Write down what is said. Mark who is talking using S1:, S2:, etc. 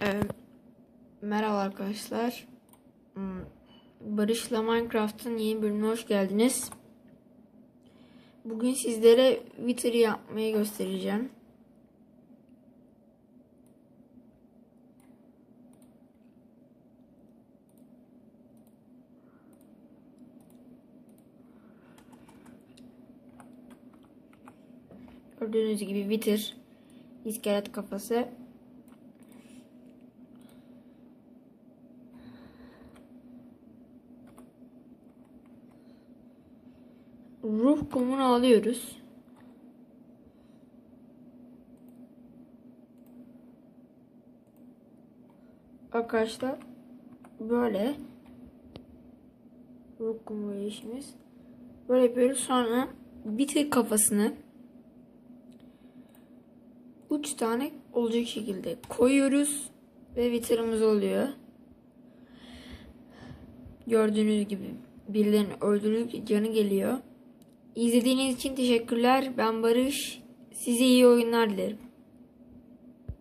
S1: Ee, merhaba arkadaşlar. Hmm, Barış'la Minecraft'ın yeni bölümüne hoş geldiniz. Bugün sizlere Wither yapmayı göstereceğim. Gördüğünüz gibi Wither iskelet kafası ruh kumunu alıyoruz. Arkadaşlar böyle ruh kumu işimiz. Böyle yapıyoruz sonra bitir kafasını üç tane olacak şekilde koyuyoruz ve vitirimiz oluyor. Gördüğünüz gibi birilerini öldürdükçe canı geliyor. İzlediğiniz için teşekkürler. Ben Barış. Size iyi oyunlar dilerim.